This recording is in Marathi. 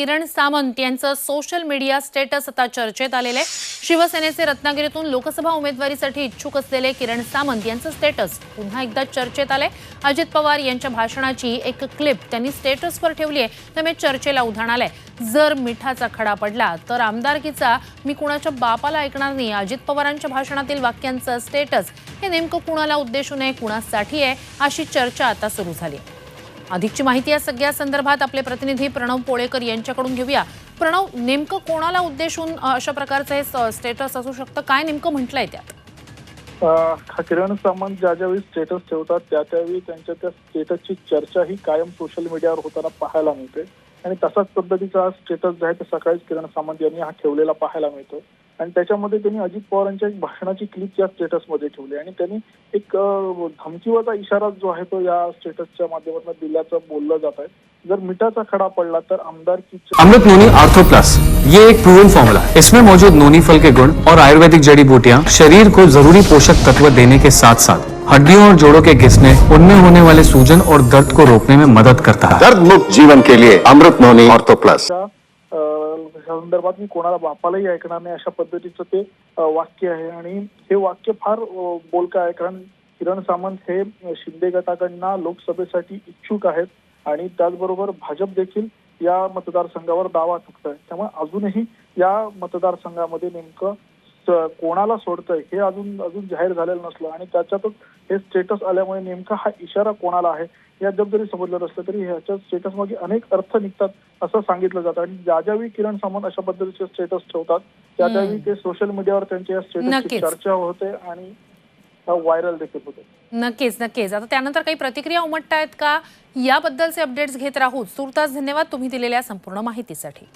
किरण सामंत यांचं सोशल मीडिया स्टेटस आता चर्चेत आलेलं आहे. शिवसेनेचे रत्नागिरीतून लोकसभा उमेदवारीसाठी इच्छुक असलेले किरण सामंत यांचं स्टेटस पुन्हा एकदा चर्चेत आलंय. अजित पवार यांच्या भाषणाची एक क्लिप त्यांनी स्टेटसवर ठेवली आहे. त्यामुळे चर्चेला उधाण आलंय. जर मिठाचा खडा पडला तर आमदारकीचा मी कुणाच्या बापाला ऐकणार नाही. अजित पवारांच्या भाषणातील वाक्यांचं स्टेटस हे नेमकं कुणाला उद्देशून आहे कुणासाठी आहे अशी चर्चा आता सुरू झाली. आहे अधिकची माहिती या सगळ्या संदर्भात आपले प्रतिनिधी प्रणव पोळेकर यांच्याकडून घेऊया. प्रणव नेमकं कोणाला उद्देशून अशा प्रकारचं हे स्टेटस असू शकतं? काय नेमकं म्हटलंय त्यात? किरण सामंत ज्या ज्यावेळी स्टेटस ठेवतात त्या त्यावेळी त्यांच्या त्या स्टेटसची चर्चा ही कायम सोशल मीडियावर होताना पाहायला मिळते. आणि तसाच पद्धतीचा स्टेटस जो आहे ते सकाळीच किरण सामंत यांनी हा ठेवलेला पाहायला मिळतो. आणि त्याच्यामध्ये त्यांनी अजित पवारांच्या एक भाषणाची क्लिप या स्टेटसमध्ये ठेवली. आणि त्यांनी एक अं, धमकीवरचा इशारा जो आहे तो या स्टेटसच्या माध्यमातून दिल्याचं बोललं जात आहे. जर मिठाचा खडा पडला तर आमदारकीच्या अमृत नोनी आर्थो प्लस. ये एक प्रूवन फॉर्मूला है। इसमें मौजूद नोनी फल के गुण और आयुर्वेदिक जड़ी बूटियाँ शरीर को जरूरी पोषक तत्व देने के साथ साथ हड्डियों और जोड़ों के घिसने उनमें होने वाले सूजन और दर्द को रोकने में मदद करता है। दर्द मुक्त जीवन के लिए अमृत नोनी ऑर्थो प्लस। संदर्भात मी कोणाला बापालाही ऐकणार नाही अशा पद्धतीचं ते वाक्य आहे. आणि हे वाक्य फार बोलकं आहे. कारण किरण सामंत हे शिंदे गटाकडनं लोकसभेसाठी इच्छुक आहेत. आणि त्याचबरोबर भाजप देखील या मतदारसंघावर दावा ठोकत आहे त्यामुळे अजूनही या मतदारसंघामध्ये नेमकं कोणाला सोडतंय हे अजून अजून जाहीर झालेलं नसलं आणि त्याच्यातच हे स्टेटस आल्यामुळे नेमका हा इशारा कोणाला आहे या जर जरी समजलं नसलं तरी ह्याच्या स्टेटस मागे अनेक अर्थ निघतात असं सांगितलं जातं. आणि ज्या ज्यावेळी किरण सामंत अशा पद्धतीचे स्टेटस ठेवतात त्या त्यावेळी ते सोशल मीडियावर त्यांच्या या स्टेटसची. चर्चा होते आणि व्हायरल देखील होते. नक्कीच नक्कीच. आता त्यानंतर काही प्रतिक्रिया उमटतायत का? याबद्दलचे अपडेट्स घेत राहू. तुर्तास धन्यवाद तुम्ही दिलेल्या संपूर्ण माहितीसाठी.